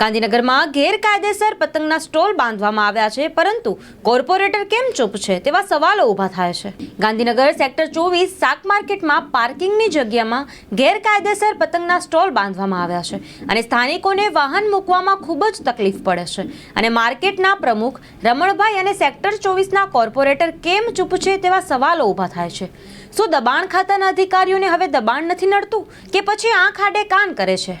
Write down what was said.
ગાંધીનગરમાં ગેરકાયદેસર પતંગના સ્ટોલ બાંધવામાં આવ્યા છે, પરંતુ કોર્પોરેટર કેમ ચૂપ છે તેવા સવાલો ઊભા થાય છે. ગાંધીનગર સેક્ટર ચોવીસ શાક માર્કેટમાં પાર્કિંગની જગ્યામાં ગેરકાયદેસર પતંગના સ્ટોલ બાંધવામાં આવ્યા છે અને સ્થાનિકોને વાહન મૂકવામાં ખૂબ જ તકલીફ પડે છે. અને માર્કેટના પ્રમુખ રમણભાઈ અને સેક્ટર ચોવીસના કોર્પોરેટર કેમ ચૂપ છે તેવા સવાલો ઊભા થાય છે. શું દબાણ ખાતાના અધિકારીઓને હવે દબાણ નથી નડતું કે પછી આંખ આડે કાન કરે છે?